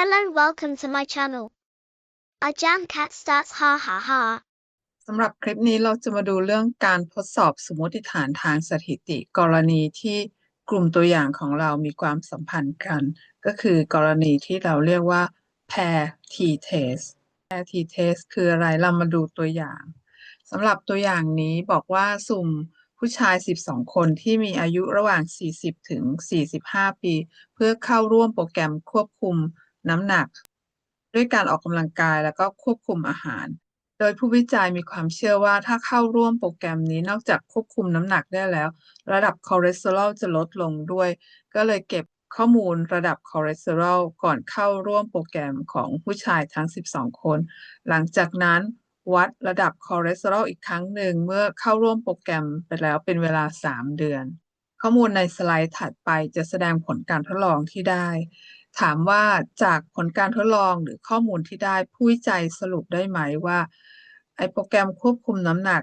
Hello, welcome to my channel. I jam cat stats ha ha ha. สำหรับคลิปนี้เราจะมาดูเรื่องการทดสอบสมมติฐานทางสถิติ กรณีที่กลุ่มตัวอย่างของเรามีความสัมพันธ์กัน ก็คือกรณีที่เราเรียกว่า pair t-test pair t-test คืออะไรเรามาดูตัวอย่างสำหรับตัวอย่างนี้บอกว่าสุ่มผู้ชาย 12 คนที่มีอายุระหว่าง 40 ถึง 45 ปี เพื่อเข้าร่วมโปรแกรมควบคุม น้ำหนัก ด้วยการออกกำลังกายแล้วก็ควบคุมอาหาร โดยผู้วิจัยมีความเชื่อว่าถ้าเข้าร่วมโปรแกรมนี้นอกจากควบคุมน้ำหนักได้แล้ว ระดับคอเลสเตอรอลจะลดลงด้วย ก็เลยเก็บข้อมูลระดับคอเลสเตอรอลก่อนเข้าร่วมโปรแกรมของผู้ชายทั้ง 12 คน หลังจากนั้นวัดระดับคอเลสเตอรอลอีกครั้งหนึ่งเมื่อเข้าร่วมโปรแกรมไปแล้วเป็นเวลา 3 เดือน ข้อมูลในสไลด์ถัดไปจะแสดงผลการทดลองที่ได้ ถามว่าจากผลการทดลองหรือข้อมูลที่ได้ผู้วิจัยสรุปได้ไหมว่า ไอโปรแกรมควบคุมน้ำหนัก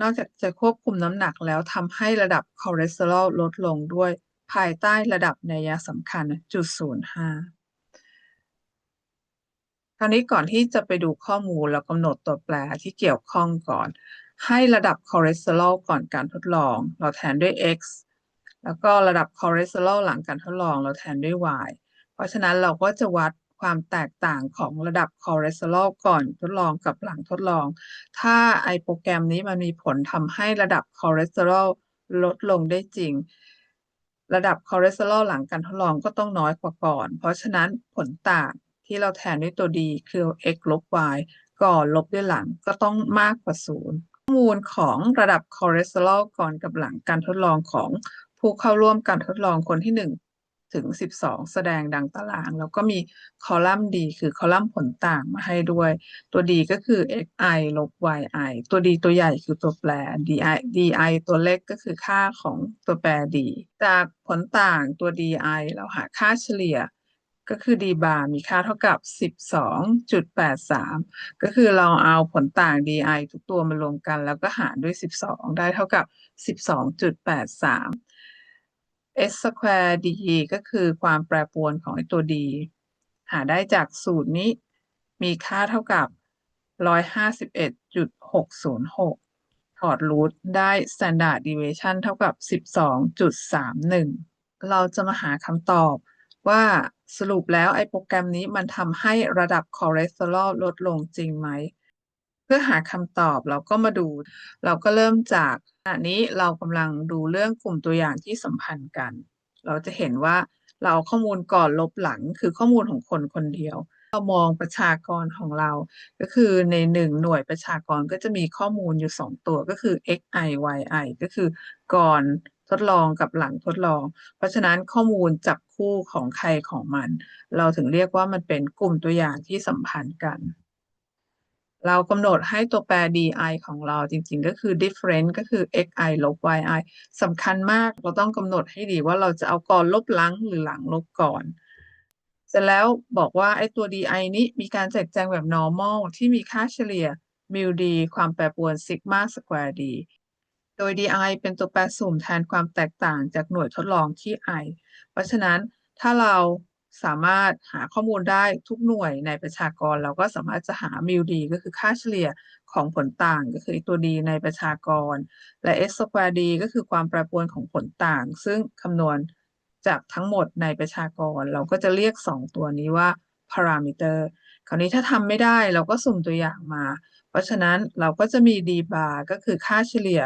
นอกจากจะควบคุมน้ำหนักแล้วทำให้ระดับคอเลสเตอรอลลดลงด้วยภายใต้ระดับนัยสำคัญจุดศูนย์ห้าคราวนี้ก่อนที่จะไปดูข้อมูลเรากำหนดตัวแปรที่เกี่ยวข้องก่อน ให้ระดับคอเลสเตอรอลก่อนการทดลอง เราแทนด้วย x แล้วก็ระดับคอเลสเตอรอลหลังการทดลอง เราแทนด้วย y ราะฉะนั้นเราก็จะวัดความแตกต่างของระดับคอเลสเตอรอลก่อนทดลองกับหลังทดลอง ถ้าไอโปรแกรมนี้มันมีผลทำให้ระดับคอเลสเตอรอลลดลงได้จริง ระดับคอเลสเตอรอลหลังการทดลองก็ต้องน้อยกว่าก่อน เพราะฉะนั้นผลต่างที่เราแทนด้วยตัวดีคือ x ลบ y ก่อนลบด้วยหลังก็ต้องมากกว่าศูนย์ข้อมูลของระดับคอเลสเตอรอลก่อนกับหลังการทดลองของผู้เข้าร่วมการทดลองคนที่หนึ่ง ถึง 12 แสดงดังตาราง แล้วก็มีคอลัมน์ D คือคอลัมน์ผลต่างมาให้ด้วย ตัว D ก็คือ xi ลบ yi ตัว D ตัวใหญ่คือตัวแปร di di ตัวเล็กก็คือค่าของตัวแปร D จากผลต่างตัว di เราหาค่าเฉลี่ยก็คือ d bar มีค่าเท่ากับ 12.83 ก็คือเราเอาผลต่าง di ทุกตัวมารวมกัน แล้วก็หารด้วย 12 ได้เท่ากับ 12.83 s square d ก็คือความแปรปรวนของไอตัว d หาได้จากสูตรนี้มีค่าเท่ากับ 151.606 ถอดรูทได้ standard deviation เท่ากับ 12.31 เราจะมาหาคำตอบว่าสรุปแล้วไอโปรแกรมนี้มันทำให้ระดับคอเลสเตอรอลลดลงจริงไหม พื่อหาคำตอบเราก็มาดู เราก็เริ่มจากขณะนี้เรากำลังดูเรื่องกลุ่มตัวอย่างที่สัมพันธ์กัน เราจะเห็นว่าเราเอาข้อมูลก่อนลบหลังคือข้อมูลของคนคนเดียว เรามองประชากรของเรา ก็คือในหนึ่งหน่วยประชากรก็จะมีข้อมูลอยู่สองตัวก็คือ xi yi ก็คือก่อนทดลองกับหลังทดลอง เพราะฉะนั้นข้อมูลจับคู่ของใครของมัน เราถึงเรียกว่ามันเป็นกลุ่มตัวอย่างที่สัมพันธ์กัน เรากำหนดให้ตัวแปร di ของเราจริงๆ ก็คือ difference ก็คือ xi ลบ yi สำคัญมากเราต้องกำหนดให้ดีว่าเราจะเอาก่อนลบหลังหรือหลังลบก่อน เสร็จแล้วบอกว่าไอ้ตัว di นี้มีการแจกแจงแบบ normal ที่มีค่าเฉลี่ย mu d ความแปรปรวน sigma square d โดย di เป็นตัวแปรสุ่มแทนความแตกต่างจากหน่วยทดลองที่ i เพราะฉะนั้นถ้าเรา สามารถหาข้อมูลได้ทุกหน่วยในประชากร เราก็สามารถจะหา mu d ก็คือค่าเฉลี่ยของผลต่างก็คือตัว d ในประชากร และ s square d ก็คือความแปรปรวนของผลต่าง ซึ่งคำนวณจากทั้งหมดในประชากร เราก็จะเรียก 2 ตัวนี้ว่า parameter คราวนี้ถ้าทำไม่ได้เราก็สุ่มตัวอย่างมา เพราะฉะนั้นเราก็จะมี d bar ก็คือค่าเฉลี่ย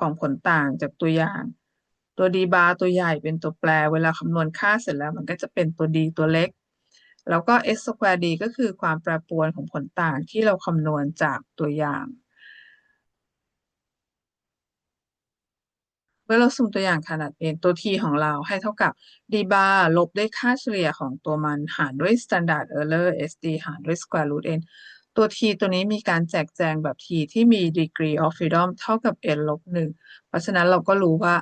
ของผลต่างจากตัวอย่าง ตัว d bar ตัวใหญ่เป็นตัวแปร เวลาคำนวณค่าเสร็จแล้วมันก็จะเป็นตัว d ตัวเล็ก แล้วก็ s square d ก็คือความแปรปรวนของผลต่างที่เราคำนวณจากตัวอย่างเมื่อเราสุ่มตัวอย่างขนาดเป็นตัว t ของเราให้เท่ากับ d bar ลบด้วยค่าเฉลี่ยของตัวมันหารด้วย standard error sd หารด้วย square root n ตัว t ตัวนี้มีการแจกแจงแบบ t ที่มี degree of freedom เท่ากับ n ลบหนึ่งเพราะฉะนั้นเราก็รู้ว่า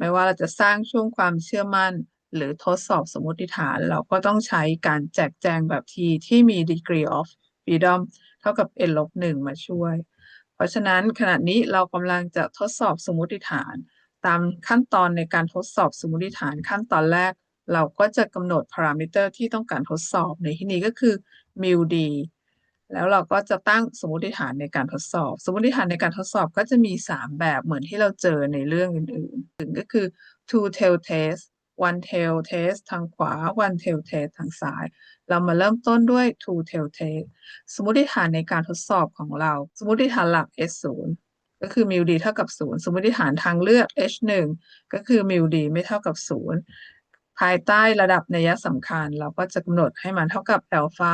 ไม่ว่าเราจะสร้างช่วงความเชื่อมั่น หรือทดสอบสมมติฐาน เราก็ต้องใช้การแจกแจงแบบ t ที่มี degree of freedom เท่ากับ n ลบหนึ่งมาช่วย เพราะฉะนั้นขณะนี้เรากำลังจะทดสอบสมมติฐาน ตามขั้นตอนในการทดสอบสมมติฐานขั้นตอนแรก เราก็จะกำหนดพารามิเตอร์ที่ต้องการทดสอบในที่นี้ก็คือ mu d แล้วเราก็จะตั้งสมมติฐานในการทดสอบ สมมติฐานในการทดสอบก็จะมี 3 แบบเหมือนที่เราเจอในเรื่องอื่นๆหนึ่งก็คือ two tail test one tail test ทางขวา one tail test ทางซ้าย เรามาเริ่มต้นด้วย two tail test สมมติฐานในการทดสอบของเรา สมมติฐานหลัก s 0ก็คือ mu d เท่ากับ 0 สมมติฐานทางเลือก h 1ก็คือ mu d ไม่เท่ากับ 0 ภายใต้ระดับนัยสำคัญ เราก็จะกำหนดให้มันเท่ากับอัลฟา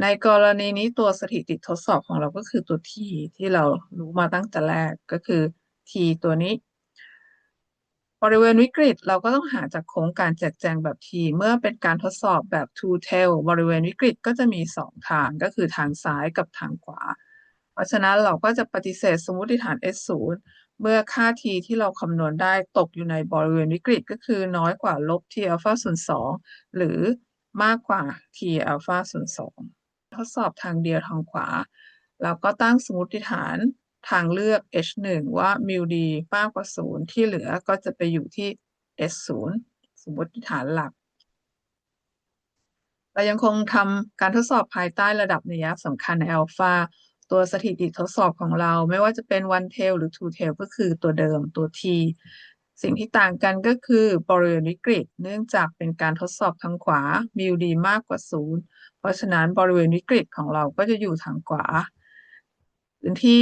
ในกรณีนี้ตัวสถิติทดสอบของเราก็คือตัว t ที่เรารู้มาตั้งแต่แรกก็คือ t ตัวนี้ บริเวณวิกฤตเราก็ต้องหาจากโครงการแจกแจงแบบ t เมื่อเป็นการทดสอบแบบ two tail บริเวณวิกฤตก็จะมีสองทางก็คือทางซ้ายกับทางขวา เพราะฉะนั้นเราก็จะปฏิเสธสมมติฐาน s 0เมื่อค่า t ที่เราคำนวณได้ตกอยู่ในบริเวณวิกฤตก็คือน้อยกว่าลบ t อัลฟาส่วน2หรือมากกว่า t อัลฟาส่วน2 ทดสอบทางเดียวทางขวาเราก็ตั้งสมมติฐานทางเลือก h 1 ว่า mu d มากกว่า 0 ที่เหลือก็จะไปอยู่ที่ s 0 สมมติฐานหลัก เรายังคงทำการทดสอบภายใต้ระดับนัยสำคัญในอัลฟาตัวสถิติทดสอบของเราไม่ว่าจะเป็น one tail หรือ two tail ก็คือตัวเดิมตัว t สิ่งที่ต่างกันก็คือบริเวณวิกฤต เนื่องจากเป็นการทดสอบทางขวา mu d มากกว่า0เพราะฉะนั้นบริเวณวิกฤตของเราก็จะอยู่ทางขวาพื้นที่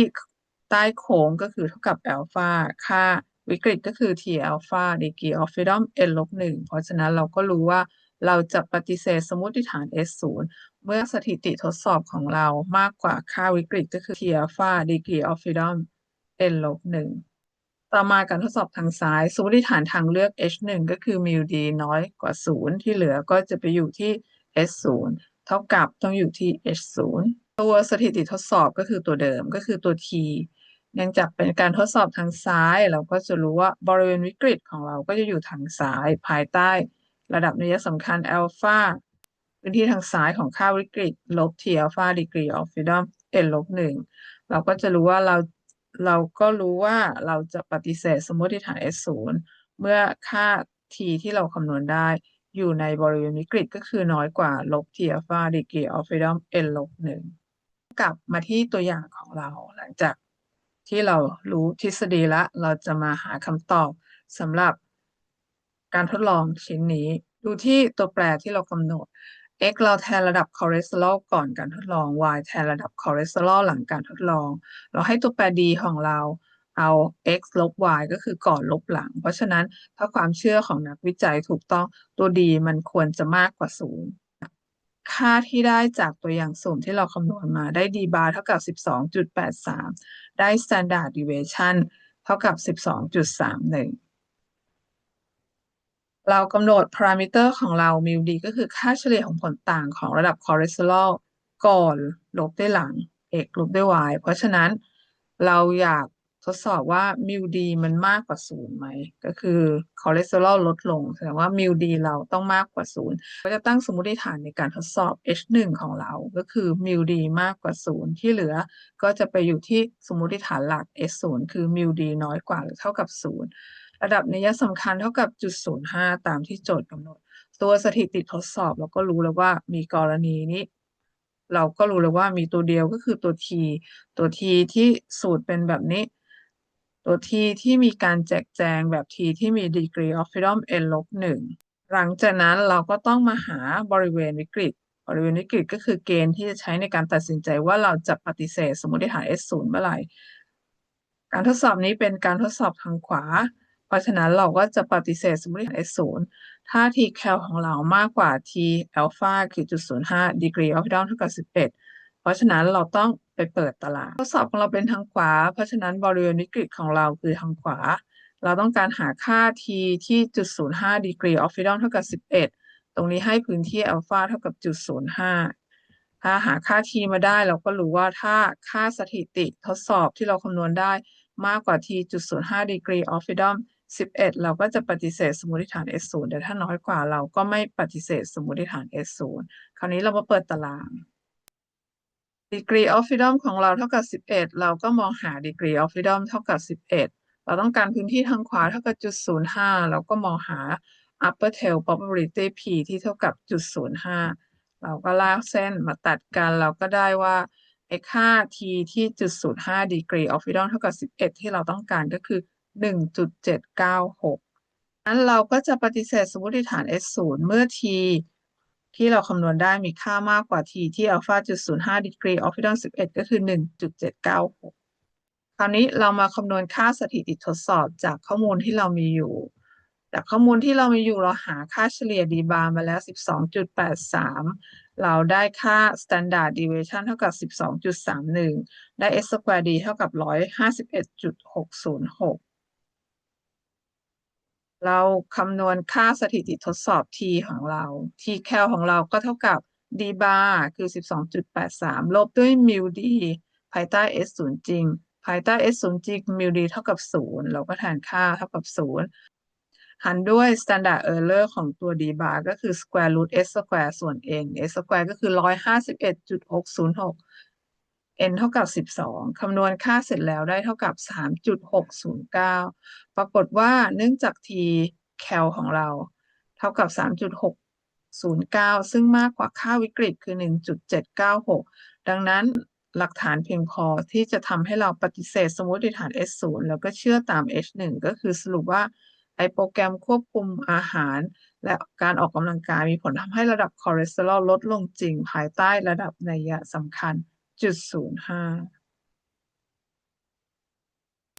ใต้โค้งก็คือเท่ากับอัลฟาค่าวิกฤตก็คือ t อัลฟา degree of freedom n ลบ1เพราะฉะนั้นเราก็รู้ว่าเราจะปฏิเสธสมมติฐาน s 0เมื่อสถิติทดสอบของเรามากกว่าค่าวิกฤตก็คือ t อัลฟา degree of freedom n ลบ1 ต่อมาการทดสอบทางซ้าย สมมติฐานทางเลือก h 1 ก็คือ mu d น้อยกว่า 0 ที่เหลือก็จะไปอยู่ที่ s 0เท่ากับต้องอยู่ที่ h 0 ตัวสถิติทดสอบก็คือตัวเดิมก็คือตัว t เนื่องจากเป็นการทดสอบทางซ้าย เราก็จะรู้ว่าบริเวณวิกฤตของเราก็จะอยู่ทางซ้ายภายใต้ระดับนัยสำคัญอัลฟาพื้นที่ทางซ้ายของค่าวิกฤต ลบ t อัลฟา degree of freedom n ลบหนึ่งเราก็จะรู้ว่าเรา เราก็รู้ว่าเราจะปฏิเสธสมมติฐาน s 0เมื่อค่า t ที่เราคำนวณได้ อยู่ในบริเวณวิกฤตก็คือน้อยกว่าลบ t อัลฟา degree of freedom n ลบหนึ่งกลับมาที่ตัวอย่างของเราหลังจากที่เรารู้ทฤษฎีแล้วเราจะมาหาคำตอบสำหรับการทดลองชิ้นนี้ ดูที่ตัวแปรที่เรากำหนด x เราแทนระดับคอเลสเตอรอลก่อนการทดลอง y แทนระดับคอเลสเตอรอลหลังการทดลอง เราให้ตัวแปร d ของเราเอา x ลบ y ก็คือก่อนลบหลัง เพราะฉะนั้นถ้าความเชื่อของนักวิจัยถูกต้องตัว d มันควรจะมากกว่า0ค่าที่ได้จากตัวอย่างสุ่มที่เราคำนวณมาได้ d bar เท่ากับ 12.83 ได้ standard deviation เท่ากับ 12.31 เรากำหนดพารามิเตอร์ของเรา mu d ก็คือค่าเฉลี่ยของผลต่างของระดับคอเลสเตอรอลก่อนลบด้วยหลัง x ลบด้วย y เพราะฉะนั้นเราอยากทดสอบว่า mu d มันมากกว่า0ไหม ก็คือคอเลสเตอรอลลดลงแสดงว่า mu d เราต้องมากกว่า0ก็จะตั้งสมมติฐานในการทดสอบ h 1 ของเรา ก็คือ mu d มากกว่า0ที่เหลือ ก็จะไปอยู่ที่สมมติฐานหลัก h 0คือ mu d น้อยกว่าหรือเท่ากับ0 ระดับนัยสำคัญเท่ากับจุดศูนย์ห้าตามที่โจทย์กำหนด ตัวสถิติทดสอบเราก็รู้แล้วว่ามีกรณีนี้ เราก็รู้แล้วว่ามีตัวเดียวก็คือตัว t ตัว t ที่สูตรเป็นแบบนี้ ตัว t ที่มีการแจกแจงแบบ t ที่มี degree of freedom n ลบหนึ่งหลังจากนั้นเราก็ต้องมาหาบริเวณวิกฤตบริเวณวิกฤตก็คือเกณฑ์ที่จะใช้ในการตัดสินใจว่าเราจะปฏิเสธสมมติฐาน s 0 เมื่อไหร่ การทดสอบนี้เป็นการทดสอบทางขวา เพราะฉะนั้นเราก็จะปฏิเสธสมมติฐาน S 0ถ้า t cal ของเรามากกว่า t alpha คือจุด05 degree of freedom เท่ากับ11เพราะฉะนั้นเราต้องไปเปิดตารางทดสอบของเราเป็นทางขวา เพราะฉะนั้นบริเวณวิกฤตของเราคือทางขวา เราต้องการหาค่า t ที่จุด05 degree of freedom เท่ากับ11ตรงนี้ให้พื้นที่ alpha เท่ากับจุด05ถ้าหาค่า t มาได้เราก็รู้ว่าถ้าค่าสถิติทดสอบที่เราคำนวณได้มากกว่า t จุด05 degree of freedom 11 เราก็จะปฏิเสธสมมติฐาน S 0 แต่ถ้าน้อยกว่าเราก็ไม่ปฏิเสธสมมติฐาน S 0 คราวนี้เรามาเปิดตาราง degree of freedom ของเราเท่ากับ 11 เราก็มองหา degree of freedom เท่ากับ 11 เราต้องการพื้นที่ทางขวาเท่ากับจุด05 เราก็มองหา upper tail probability p ที่เท่ากับจุดศูนย์ห้าเราก็ลากเส้นมาตัดกันเราก็ได้ว่าไอ้ค่า t ที่จุดศูนย์ห้า degree of freedom เท่ากับสิบเอ็ดที่เราต้องการก็คือ หนึ่งจุดเจ็ดเก้าหกนั้นเราก็จะปฏิเสธสมมติฐาน s ศูนย์เมื่อ t ที่เราคำนวณได้มีค่ามากกว่า t ที่ alpha จุดศูนย์ห้า degree of freedom สิบเอ็ดก็คือหนึ่งจุดเจ็ดเก้าหกคราวนี้เรามาคำนวณค่าสถิติทดสอบจากข้อมูลที่เรามีอยู่ จากข้อมูลที่เรามีอยู่เราหาค่าเฉลี่ย d bar มาแล้ว 12.83 เราได้ค่า standard deviation เท่ากับ 12.31 ได้ s square d เท่ากับ 151.606 เราคำนวณค่าสถิติทดสอบ t ของเรา t cal ของเราก็เท่ากับ d bar คือ 12.83 ลบด้วย mu d ภายใต้ s 0จริง ภายใต้ s 0จริง mu d เท่ากับ 0 เราก็แทนค่าเท่ากับ 0หันด้วย standard error ของตัว d bar ก็คือ square root s square ส่วน n s square ก็คือ 151.606 n เท่ากับ 12 คำนวณค่าเสร็จแล้วได้เท่ากับ 3.609 ปรากฏว่าเนื่องจาก t cal ของเรา เท่ากับ 3.609 ซึ่งมากกว่าค่าวิกฤตคือ 1.796 ดังนั้นหลักฐานเพียงพอที่จะทำให้เราปฏิเสธสมมติฐาน S0 แล้วก็เชื่อตาม H1 ก็คือสรุปว่าไอโปรแกรมควบคุมอาหาร และการออกกำลังกายมีผลทำให้ระดับคอเลสเตอรอลลดลงจริงภายใต้ระดับนัยสำคัญ จุดศูนย์ห้า